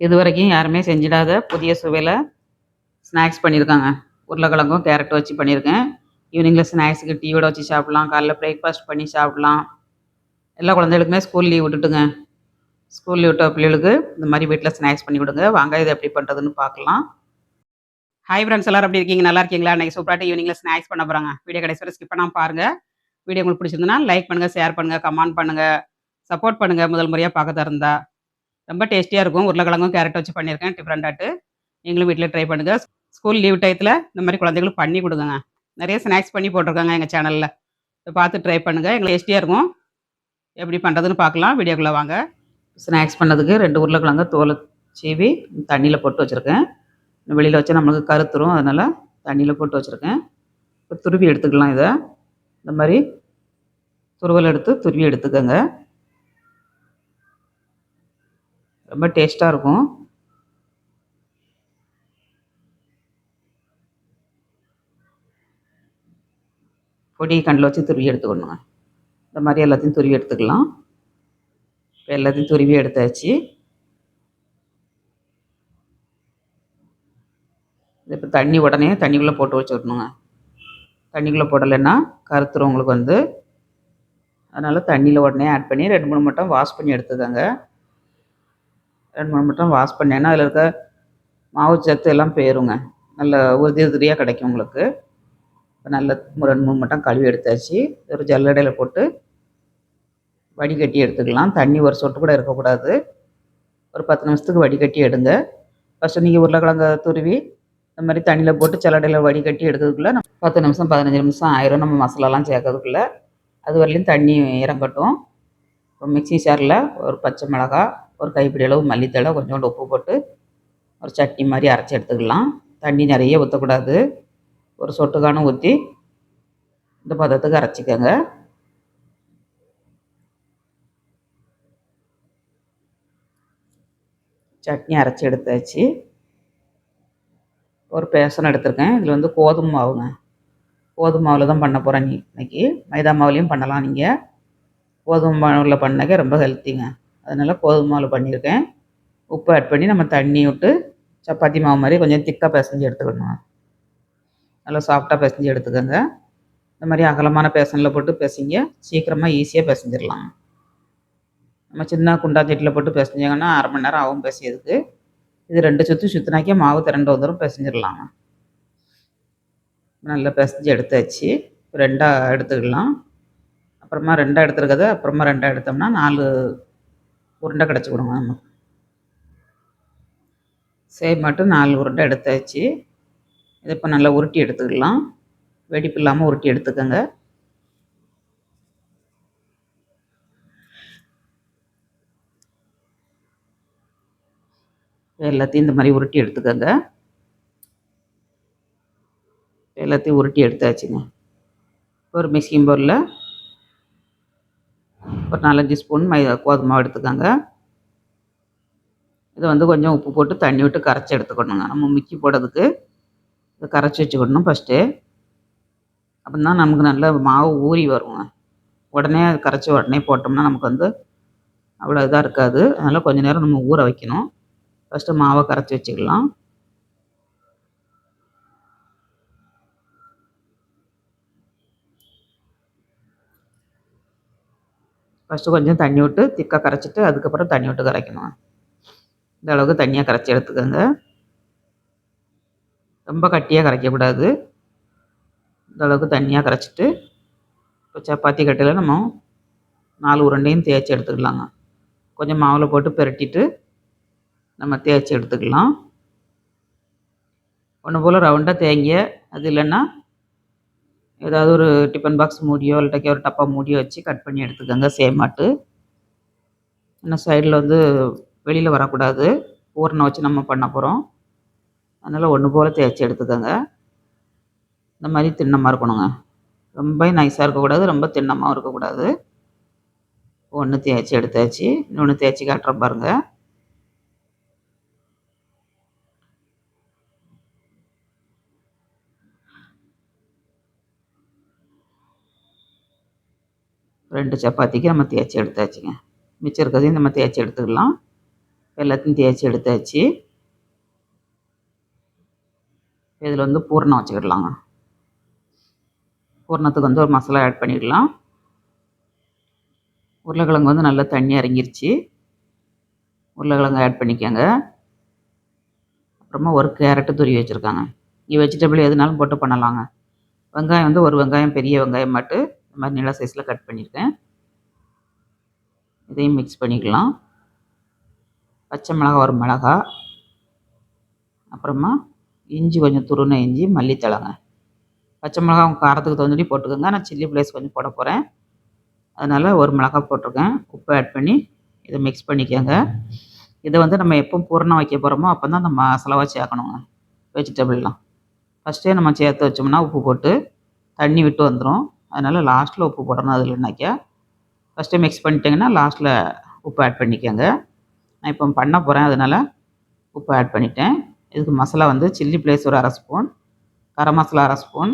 இது வரைக்கும் யாருமே செஞ்சிடாத புதிய சுவையில் ஸ்நாக்ஸ் பண்ணியிருக்காங்க. உருளைக்கிழங்கும் கேரட்டும் வச்சு பண்ணியிருக்கேன். ஈவினிங்கில் ஸ்நாக்ஸுக்கு டீயோட வச்சு சாப்பிட்லாம். காலைல பிரேக்ஃபாஸ்ட் பண்ணி சாப்பிட்லாம். எல்லா குழந்தைகளுக்குமே ஸ்கூல் லீவ் விட்டுட்டுங்க. ஸ்கூல் லீவ் விட்ட பிள்ளைகளுக்கு இந்த மாதிரி வீட்டில் ஸ்நாக்ஸ் பண்ணி கொடுங்க வாங்க இது எப்படி பண்ணுறதுன்னு பார்க்கலாம். ஹாய் ஃப்ரெண்ட்ஸ் எல்லாரும் எப்படி இருக்கீங்க? நல்லா இருக்கீங்களா? இன்றைக்கி சூப்பராக ஈவினிங்கில் ஸ்நாக்ஸ் பண்ண போகிறாங்க வீடியோ கடைசி வரை ஸ்கிப் பண்ணாமல் பாருங்கள் வீடியோ உங்களுக்கு பிடிச்சிருந்தனா லைக் பண்ணுங்கள் ஷேர் பண்ணுங்கள் கமெண்ட் பண்ணுங்கள் சப்போர்ட் பண்ணுங்கள் முதல் முறையாக பார்க்க இருந்தால் ரொம்ப டேஸ்டியாக இருக்கும். உருளைக்கிழங்கும் கேரட் வச்சு பண்ணியிருக்கேன். டிஃப்ரெண்ட்டாட்டு நீங்களும் வீட்டில் ட்ரை பண்ணுங்கள் ஸ்கூல் லீவ் டயத்தில் இந்த மாதிரி குழந்தைகளுக்கு பண்ணி கொடுங்க நிறைய ஸ்நாக்ஸ் பண்ணி போட்டிருக்காங்க எங்கள் சேனலில். பார்த்து ட்ரை பண்ணுங்கள் எங்களுக்கு டேஸ்டியாக இருக்கும். எப்படி பண்ணுறதுன்னு பார்க்கலாம். வீடியோக்குள்ளே வாங்க. ஸ்நாக்ஸ் பண்ணதுக்கு ரெண்டு உருளைக்கிழங்கு தோலை சீவி தண்ணியில் போட்டு வச்சுருக்கேன். வெளியில் வச்சா நம்மளுக்கு கருத்துரும். அதனால் தண்ணியில் போட்டு வச்சுருக்கேன். இப்போ துருவி எடுத்துக்கலாம் இதை. இந்த மாதிரி துருவல் எடுத்து துருவி எடுத்துக்கோங்க. ரொம்ப டேஸ்ட்டாக இருக்கும். பொடி கண்டில் வச்சு துருவி எடுத்துக்கணுங்க. இந்த மாதிரி எல்லாத்தையும் துருவி எடுத்துக்கலாம். இப்போ எல்லாத்தையும் துருவி எடுத்தாச்சு. இப்போ தண்ணி உடனே தண்ணிக்குள்ளே போட்டு வச்சுடணுங்க. தண்ணிக்குள்ளே போடலைன்னா கருத்துரும் உங்களுக்கு வந்து. அதனால் தண்ணியில் உடனே ஆட் பண்ணி ரெண்டு மூணு மட்டும் வாஷ் பண்ணி எடுத்துக்கோங்க. ரெண்டு மூணு மட்டும் வாஷ் பண்ணேன்னா அதில் இருக்க மாவு சத்து எல்லாம் போயிருங்க. நல்ல உறுதி உதிரியாக கிடைக்கும் உங்களுக்கு. இப்போ நல்ல ரெண்டு மூணு மட்டும் கழுவி எடுத்தாச்சு. ஒரு ஜல்லடையில் போட்டு வடிகட்டி எடுத்துக்கலாம். தண்ணி ஒரு சொட்டு கூட இருக்கக்கூடாது. ஒரு பத்து நிமிஷத்துக்கு வடிகட்டி எடுங்க. ஃபஸ்ட்டு நீங்கள் உருளைக்கிழங்க துருவி இந்த மாதிரி தண்ணியில் போட்டு சிலடையில் வடிகட்டி எடுக்கிறதுக்குள்ளே பத்து நிமிஷம் பதினஞ்சு நிமிஷம் ஆயிரும். நம்ம மசாலாலாம் சேர்க்கறதுக்குள்ளே. அது வரலையும் தண்ணி இறங்கட்டும். இப்போ மிக்சி சாரில் ஒரு பச்சை மிளகா ஒரு கைப்பிடி அளவு மல்லித்தழை கொஞ்சோண்டு உப்பு போட்டு ஒரு சட்னி மாதிரி அரைச்சி எடுத்துக்கலாம். தண்ணி நிறைய ஊற்றக்கூடாது ஒரு சொட்டுக்கான ஊற்றி இந்த பதத்துக்கு அரைச்சிக்கோங்க. சட்னி அரைச்சி எடுத்தாச்சு. ஒரு பேசன் எடுத்திருக்கேன். இதில் வந்து கோதுமை மாவுங்க. கோதுமை மாவில் தான் பண்ண போகிறேன் இன்னைக்கு. மைதா மாவுலேயும் பண்ணலாம் நீங்கள் கோதுமை மாவில் பண்ணக்க ரொம்ப ஹெல்த்திங்க அதனால் கோதுமை மாவில் பண்ணியிருக்கேன். உப்பு ஆட் பண்ணி நம்ம தண்ணி விட்டு சப்பாத்தி மாவு மாதிரி கொஞ்சம் திக்காக பிசைஞ்சு எடுத்துக்கணும்? நல்லா சாஃப்டாக பிசைஞ்சு எடுத்துக்கோங்க. இந்த மாதிரி அகலமான பேசனில் போட்டு பிசைங்க. சீக்கிரமாக ஈஸியாக பிசைஞ்சிடலாம். நம்ம சின்ன குண்டாஞ்சட்டியில் போட்டு பிசைஞ்சாங்கன்னா அரை மணி நேரம் ஆகும் பிசையதுக்கு இது ரெண்டு சுற்று சுற்றினாக்கே மாவு திரண்டு வந்துடும் பிசைஞ்சிடலாங்க நல்லா பிசைஞ்சு எடுத்தாச்சு. ரெண்டாக எடுத்துக்கலாம். அப்புறமா ரெண்டாக எடுத்துருக்கதை அப்புறமா ரெண்டாக எடுத்தோம்னா நாலு உருண்டை கிடச்சி கொடுங்க நமக்கு மட்டும் நாலு உருண்டை எடுத்தாச்சு. இதை இப்போ நல்லா உருட்டி எடுத்துக்கலாம். வெடிப்பு இல்லாமல் உருட்டி எடுத்துக்கோங்க. எல்லாத்தையும் இந்த மாதிரி உருட்டி எடுத்துக்கோங்க. எல்லாத்தையும் உருட்டி எடுத்தாச்சுங்க. ஒரு மிக்சிங் பவுலில் ஒரு நாலஞ்சு ஸ்பூன் மை கோதுமை மாவு எடுத்துக்கோங்க. இதை வந்து கொஞ்சம் உப்பு போட்டு தண்ணி விட்டு கரைச்சி எடுத்துக்கணுங்க. நம்ம மிக்கி போடுறதுக்கு இதை கரைச்சி வச்சுக்கணும் ஃபஸ்ட்டு அப்படின்னா நமக்கு நல்ல மாவு ஊறி வருங்க. உடனே அது கரைச்சி உடனே போட்டோம்னா நமக்கு வந்து அவ்வளோ இதாக இருக்காது. அதனால் கொஞ்சம் நேரம் நம்ம ஊற வைக்கணும். ஃபஸ்ட்டு மாவை கரைச்சி வச்சுக்கலாம். ஃபஸ்ட்டு கொஞ்சம் தண்ணி விட்டு திக்காக கரைச்சிட்டு அதுக்கப்புறம் தண்ணி விட்டு கரைக்கணும். இந்த அளவுக்கு தண்ணியாக கரைச்சி எடுத்துக்கோங்க. ரொம்ப கட்டியாக கரைக்கக்கூடாது இந்த அளவுக்கு தண்ணியாக கரைச்சிட்டு இப்போ சப்பாத்தி கட்டையில் நம்ம நாலு உருண்டையும் தேய்ச்சி எடுத்துக்கலாங்க. கொஞ்சம் மாவில் போட்டு பெரட்டிட்டு நம்ம தேய்ச்சி எடுத்துக்கலாம். ஒன்று போல் ரவுண்டாக தேங்கிய அது இல்லைன்னா ஏதாவது ஒரு டிஃபன் பாக்ஸ் மூடியோ இல்லாட்டி ஒரு டப்பா மூடியோ வச்சு கட் பண்ணி எடுத்துக்கோங்க சேமாட்டு இன்னும் சைடில் வந்து வெளியில் வரக்கூடாது. ஊரணை வச்சு நம்ம பண்ண போகிறோம் அதனால் ஒன்று போல் தேய்ச்சி எடுத்துக்கோங்க. இந்த மாதிரி திண்ணமாக இருக்கணுங்க. ரொம்ப நைஸாக இருக்கக்கூடாது ரொம்ப திண்ணமாகவும் இருக்கக்கூடாது. ஒன்று தேய்ச்சி எடுத்தாச்சு. இன்னொன்று தேய்ச்சி காட்டுற பாருங்கள் ரெண்டு சப்பாத்திக்கு நம்ம தேய்ச்சி எடுத்தாச்சுங்க. மிச்சம் இருக்கிறதையும் நம்ம தேய்ச்சி எடுத்துக்கலாம். எல்லாத்தையும் தேய்ச்சி எடுத்தாச்சு. இதில் வந்து பூர்ணம் வச்சுக்கிடலாங்க. பூர்ணத்துக்கு வந்து ஒரு மசாலா ஆட் பண்ணிடலாம். உருளைக்கிழங்கு வந்து நல்லா தண்ணி இறங்கிருச்சு. உருளைக்கிழங்கு ஆட் பண்ணிக்கோங்க. அப்புறமா ஒரு கேரட்டு துருவி வச்சுருக்காங்க. இங்கே வெஜிடபிள் எதுனாலும் போட்டு பண்ணலாங்க. வெங்காயம் வந்து ஒரு வெங்காயம் பெரிய வெங்காயம் மட்டும் இந்த மாதிரி நில சைஸில் கட் பண்ணியிருக்கேன் இதையும் மிக்ஸ் பண்ணிக்கலாம். பச்சை மிளகா ஒரு மிளகா. அப்புறமா இஞ்சி கொஞ்சம் துருணை இஞ்சி மல்லித்தழங்க. பச்சை மிளகா உங்கள் காரத்துக்கு தகுந்தபடி போட்டுக்கோங்க. நான் சில்லி பிளேஸ் கொஞ்சம் போட போகிறேன் அதனால் ஒரு மிளகா போட்டிருக்கேன். உப்பு ஆட் பண்ணி இதை மிக்ஸ் பண்ணிக்கோங்க. இதை வந்து நம்ம எப்போ பூரணம் வைக்க போகிறோமோ அப்போ தான் அந்த மசாலாவாக சேர்க்கணுங்க வெஜிடபிள்லாம் ஃபஸ்ட்டே நம்ம சேர்த்து வச்சோம்னா உப்பு போட்டு தண்ணி விட்டு வந்துடும் அதனால் லாஸ்ட்டில் உப்பு போடணும். அதில் என்னக்கா? ஃபஸ்ட்டே மிக்ஸ் பண்ணிட்டிங்கன்னா லாஸ்ட்டில் உப்பு ஆட் பண்ணிக்கோங்க. நான் இப்போ பண்ண போகிறேன் அதனால் உப்பு ஆட் பண்ணிட்டேன். இதுக்கு மசாலா வந்து சில்லி பிளேஸ் ஒரு அரை ஸ்பூன் கரம் மசாலா அரை ஸ்பூன்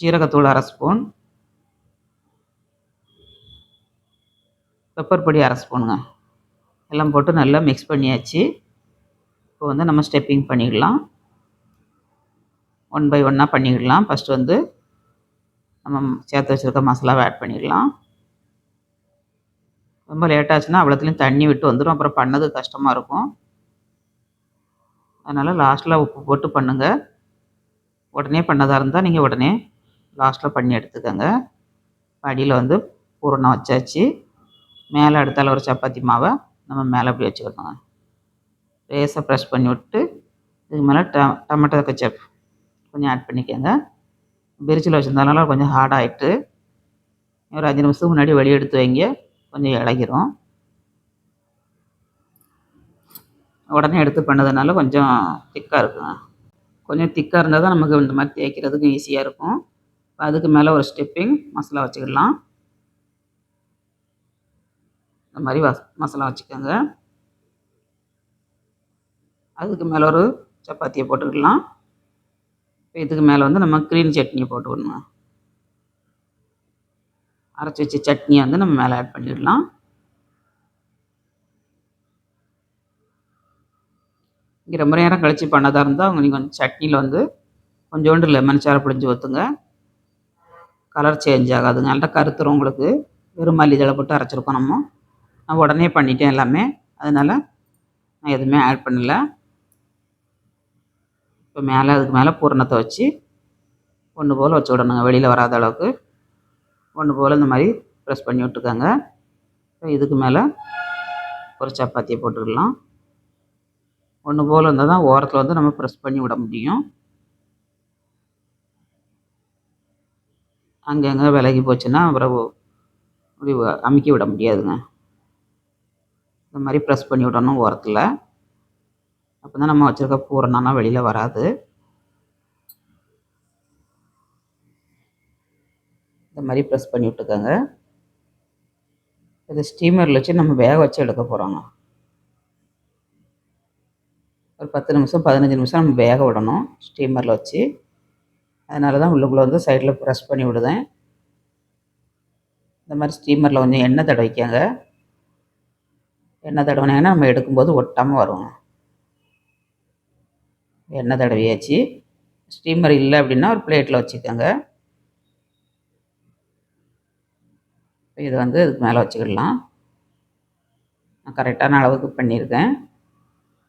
ஜீரகத்தூள் அரை ஸ்பூன் பெப்பர் பொடி அரை ஸ்பூனுங்க எல்லாம் போட்டு நல்லா மிக்ஸ் பண்ணியாச்சு. இப்போ வந்து நம்ம ஸ்டெப்பிங் பண்ணிடலாம். ஒன் பை ஒன்னாக பண்ணிடலாம். ஃபஸ்ட்டு வந்து நம்ம சேர்த்து வச்சுருக்க மசாலாவை ஆட் பண்ணிடலாம். ரொம்ப லேட்டாச்சுன்னா அவ்வளோத்துலேயும் தண்ணி விட்டு வந்துடும் அப்புறம் பண்ணது கஷ்டமாக இருக்கும். அதனால் லாஸ்ட்டில் உப்பு போட்டு பண்ணுங்கள் உடனே பண்ணதாக இருந்தால் நீங்கள் உடனே லாஸ்ட்டில் பண்ணி எடுத்துக்கோங்க. அடியில் வந்து பூரணம் வச்சாச்சு. மேலே அடுத்தால ஒரு சப்பாத்தி மாவை நம்ம மேலே அப்படி வச்சுக்கணுங்க. லேசாக ப்ரெஷ் பண்ணி விட்டு இதுக்கு மேலே ட டமேட்டோ கச்சப் கொஞ்சம் ஆட் பண்ணிக்கோங்க. பிரிச்சில் வச்சுருந்ததுனால கொஞ்சம் ஹார்டாகிட்டு ஒரு அஞ்சு நிமிஷத்துக்கு முன்னாடி வெளியே எடுத்து வைங்க கொஞ்சம் இழகிரும் உடனே எடுத்து பண்ணதுனால கொஞ்சம் திக்காக இருக்குங்க கொஞ்சம் திக்காக இருந்தால் தான் நமக்கு இந்த மாதிரி தேய்க்கிறதுக்கும் ஈஸியாக இருக்கும். அதுக்கு மேலே ஒரு ஸ்டெப்பிங் மசாலா வச்சுக்கிடலாம். இந்த மாதிரி வஸ் மசாலா வச்சுக்கோங்க. அதுக்கு மேலே ஒரு சப்பாத்தியை போட்டுக்கலாம் இதுக்கு மேலே வந்து நம்ம க்ரீன் சட்னியை போட்டுக்கணும் அரைச்சி வச்ச சட்னியை வந்து நம்ம மேலே ஆட் பண்ணிடலாம். இங்கே ரொம்ப நேரம் கழித்து பண்ணதாக இருந்தால் அவங்க நீங்கள் கொஞ்சம் சட்னியில் வந்து கொஞ்சோண்டு லெமன் சாரை பிடிஞ்சி ஊற்றுங்க கலர் சேஞ்ச் ஆகாதுங்க. நல்லா கருத்துரும் உங்களுக்கு. வெறும் மல்லித்தலை போட்டு அரைச்சிருக்கோம் நம்ம. நான் உடனே பண்ணிட்டேன் எல்லாமே. அதனால் நான் எதுவுமே ஆட் பண்ணலை. இப்போ மேலே அதுக்கு மேலே பூரணத்தை வச்சு ஒன்று போல் வச்சு விடணுங்க. வெளியில் வராத அளவுக்கு ஒன்று போல் இந்த மாதிரி ப்ரெஸ் பண்ணி விட்டுக்கோங்க. இப்போ இதுக்கு மேலே ஒரு சப்பாத்தியை போட்டுக்கலாம். ஒன்று போல் இருந்தால் தான் ஓரத்தில் வந்து நம்ம ப்ரெஸ் பண்ணி விட முடியும். அங்கங்கே விலகி போச்சுன்னா அப்புறம் அப்படி அமுக்கி விட முடியாதுங்க. இந்த மாதிரி ப்ரெஸ் பண்ணி விடணும் ஓரத்தில். அப்போ தான் நம்ம வச்சுருக்க பூரணம்லாம் வெளியில் வராது. இந்த மாதிரி ப்ரெஸ் பண்ணி விட்டுக்கோங்க. இது ஸ்டீமரில் வச்சு நம்ம வேக வச்சு எடுக்க போகிறோங்க ஒரு பத்து நிமிஷம் பதினஞ்சு நிமிஷம் நம்ம வேக விடணும் ஸ்டீமரில் வச்சு. அதனால தான் உள்ளுக்குள்ளே வந்து சைடில் ப்ரெஸ் பண்ணி விடுதேன். இந்த மாதிரி ஸ்டீமரில் கொஞ்சம் எண்ணெய் தடவிக்கங்க. எண்ணெய் தடவினாங்கன்னா நம்ம எடுக்கும்போது ஒட்டாமல் வருவோம் எண்ணெய் தடவியாச்சு? ஸ்டீமர் இல்லை அப்படின்னா ஒரு பிளேட்டில் வச்சுக்கோங்க. இது வந்து இதுக்கு மேலே வச்சுக்கிடலாம். நான் கரெக்டான அளவுக்கு பண்ணியிருக்கேன்.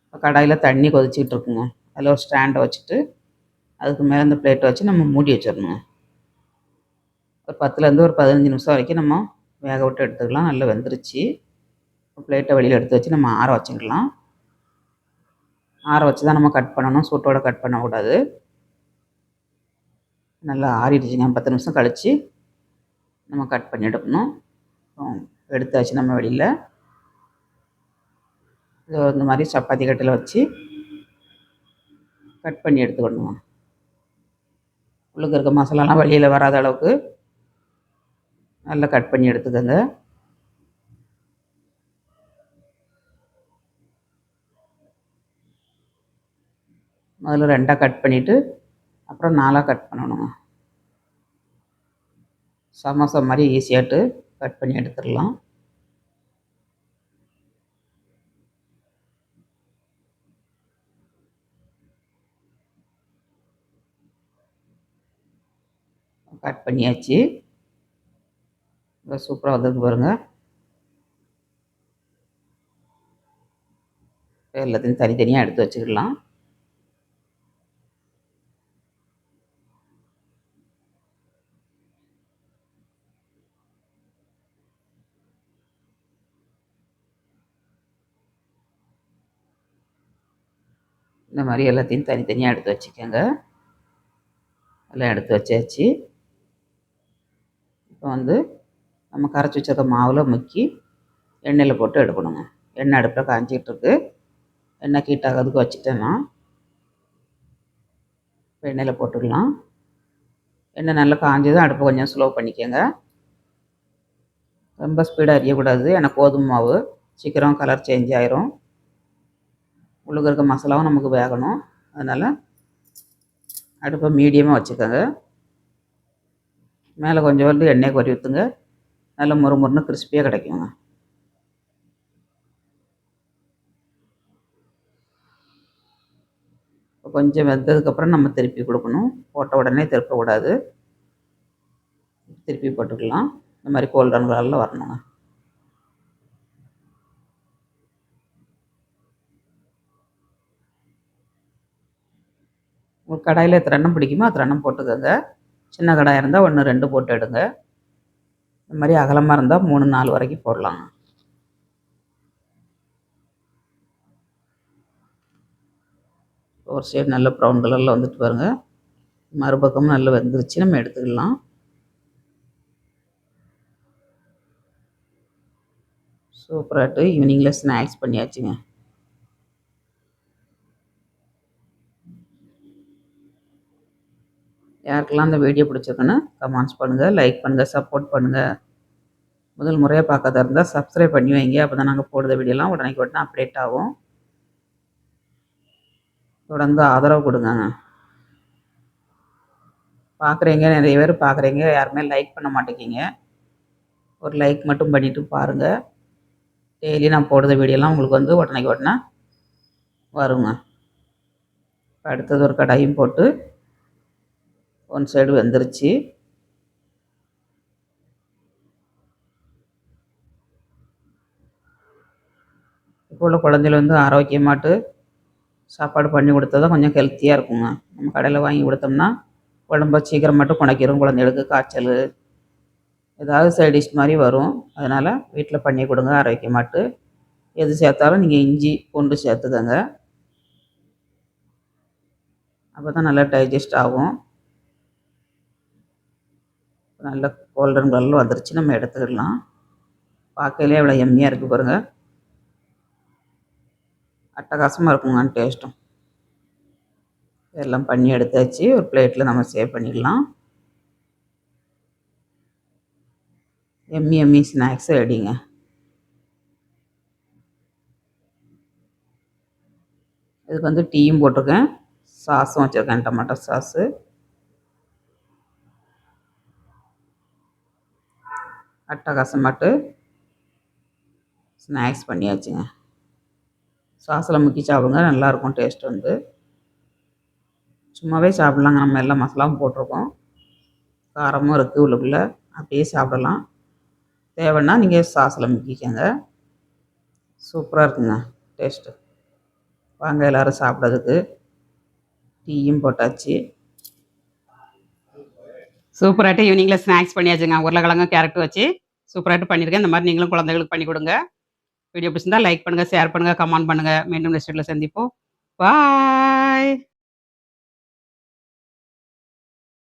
இப்போ கடாயில் தண்ணி கொதிச்சிக்கிட்டு இருக்குங்க. அதில் ஒரு ஸ்டாண்டை வச்சுட்டு அதுக்கு மேலே இந்த பிளேட்டை வச்சு நம்ம மூடி வச்சிடணுங்க. ஒரு பத்துலேருந்து ஒரு பதினஞ்சு நிமிஷம் வரைக்கும் நம்ம வேக விட்டு எடுத்துக்கலாம். நல்லா வெந்துருச்சு. பிளேட்டை வெளியில் எடுத்து வச்சு நம்ம ஆற வச்சுக்கலாம். ஆற வச்சு தான் நம்ம கட் பண்ணணும். சூட்டோடு கட் பண்ணக்கூடாது. நல்லா ஆறிடுச்சுங்க. பத்து நிமிஷம் கழித்து நம்ம கட் பண்ணி எடுக்கணும் எடுத்தாச்சு நம்ம வெளியில். இது இந்த மாதிரி சப்பாத்தி கட்டில் வச்சு கட் பண்ணி எடுத்துக்கணும்? உள்ளுக்கு இருக்க மசாலாலாம் வெளியில் வராத அளவுக்கு நல்லா கட் பண்ணி எடுத்துக்கோங்க. முதல்ல ரெண்டாக கட் பண்ணிவிட்டு அப்புறம் நாலாக கட் பண்ணணுங்க சமோசா மாதிரி ஈஸியாகிட்டு கட் பண்ணி எடுத்துடலாம். கட் பண்ணியாச்சு. சூப்பராக வந்துருக்கு பாருங்கள் எல்லாத்தையும் தனித்தனியாக எடுத்து வச்சுக்கலாம் இந்த மாதிரி எல்லாத்தையும் தனித்தனியாக எடுத்து வச்சுக்கோங்க. எல்லாம் எடுத்து வச்சாச்சு. இப்போ வந்து நம்ம கரைச்சி வச்சிருக்க மாவில் முக்கி எண்ணெயில் போட்டு எடுக்கணுங்க. எண்ணெய் அடுப்பில் காஞ்சிகிட்டு இருக்கு. எண்ணெய் கீட்டாகிறதுக்கு வச்சுட்டேன்னா இப்போ எண்ணெயில் போட்டுடலாம். எண்ணெய் நல்லா காஞ்சதும் அடுப்பை கொஞ்சம் ஸ்லோ பண்ணிக்கோங்க. ரொம்ப ஸ்பீடாக எரியக்கூடாது. ஏன்னா கோதுமை மாவு சீக்கிரம் கலர் சேஞ்ச் ஆயிரும். உள்ளுக்கு இருக்க மசாலாவும் நமக்கு வேகணும். அதனால் அடுப்பை மீடியமாக வச்சுக்கோங்க. மேலே கொஞ்சம் வந்து எண்ணெய் கொறி ஊற்றுங்க நல்லா முறுமுறுன்னு கிறிஸ்பியாக கிடைக்குங்க. இப்போ கொஞ்சம் வெந்ததுக்கப்புறம் நம்ம திருப்பி கொடுக்கணும். போட்ட உடனே திருப்பக்கூடாது. திருப்பி போட்டுக்கலாம். இந்த மாதிரி கோல்டன் கலரில் வரணுங்க. உங்களுக்கு கடாயில் எத்தனை எண்ணம் பிடிக்குமோ அத்தனை எண்ணம் போட்டுக்கோங்க. சின்ன கடாயாக இருந்தால் ஒன்று ரெண்டு போட்டு எடுங்க. இந்த மாதிரி அகலமாக இருந்தால் மூணு நாலு வரைக்கும் போடலாங்க ஒரு சைடு நல்ல ப்ரௌன் கலரில் வந்துட்டு பாருங்கள் மறுபக்கமும் நல்லா வெந்துருச்சு. நம்ம எடுத்துக்கலாம். சூப்பராகிட்டு ஈவினிங்கில் ஸ்நாக்ஸ் பண்ணியாச்சுங்க. யாருக்கெல்லாம் அந்த வீடியோ பிடிச்சிருக்குன்னு கமெண்ட்ஸ் பண்ணுங்கள் லைக் பண்ணுங்கள் சப்போர்ட் பண்ணுங்கள் முதல் முறையாக பார்க்காத இருந்தால் சப்ஸ்கிரைப் பண்ணி வைங்க. அப்போ தான் நாங்கள் போடுற வீடியோலாம் உடனே உடனே அப்டேட் ஆகும். தொடர்ந்து ஆதரவு கொடுங்க பார்க்குறீங்க நிறைய பேர் பார்க்குறீங்க. யாருமே லைக் பண்ண மாட்டேங்கிங்க ஒரு லைக் மட்டும் பண்ணிவிட்டு பாருங்கள் டெய்லி நான் போடுற வீடியோலாம் உங்களுக்கு வந்து உடனே உடனே வருங்க. அடுத்தது ஒரு கடாயும் போட்டு ஒன் சைடு வெந்துருச்சு. இப்போ உள்ள குழந்தைகள் வந்து ஆரோக்கியமாட்டு சாப்பாடு பண்ணி கொடுத்தா தான் கொஞ்சம் ஹெல்த்தியாக இருக்குங்க. நம்ம கடையில் வாங்கி கொடுத்தோம்னா உடம்ப சீக்கிரம் மட்டும் குணைக்கிறோம் குழந்தைகளுக்கு காய்ச்சல் ஏதாவது சைடிஷ் மாதிரி வரும். அதனால் வீட்டில் பண்ணி கொடுங்க ஆரோக்கியமாட்டு. எது சேர்த்தாலும் நீங்கள் இஞ்சி பூண்டு சேர்த்துக்கங்க. அப்போ தான் நல்லா டைஜஸ்ட் ஆகும். நல்ல கோல்டன் கலரில் வந்துருச்சு. நம்ம எடுத்துக்கிடலாம் பார்க்கலே இவ்வளோ எம்மியாக இருக்குது பாருங்கள் அட்டகாசமாக இருக்குங்க டேஸ்ட்டும் எல்லாம் பண்ணி எடுத்தாச்சு. ஒரு பிளேட்டில் நம்ம சேவ் பண்ணிடலாம் எம்மி எம்மி ஸ்நாக்ஸு ரெடிங்க இதுக்கு வந்து டீயும் போட்டிருக்கேன். சாஸும் வச்சுருக்கேன். Tomato sauce. அட்டகாசமாட்டு ஸ்நாக்ஸ் பண்ணியாச்சுங்க. சாஸில் முக்கி சாப்பிடுங்க நல்லாயிருக்கும் டேஸ்ட் வந்து. சும்மாவே சாப்பிட்லாங்க நம்ம எல்லா மசாலாவும் போட்டிருக்கோம். காரமும் இருக்குது உள்ளுக்குள்ளே அப்படியே சாப்பிடலாம். தேவைன்னா நீங்கள் சாஸில் முக்கிக்கங்க. சூப்பராக இருக்குங்க டேஸ்ட்டு வாங்க எல்லோரும் சாப்பிட்றதுக்கு. டீயும் போட்டாச்சு. சூப்பராகிட்டு ஈவினிங்கில் ஸ்நாக்ஸ் பண்ணியாச்சுங்க. உருளைக்கிழங்கு கேரட் வச்சு சூப்பராகிட்டு பண்ணியிருக்கேன் இந்த மாதிரி நீங்களும் குழந்தைகளுக்கு பண்ணி கொடுங்க. வீடியோ பிடிச்சிருந்தா லைக் பண்ணுங்கள் ஷேர் பண்ணுங்கள் கமெண்ட் பண்ணுங்கள் மீண்டும் நெக்ஸ்ட் வீட்டில் சந்திப்போம். பாய்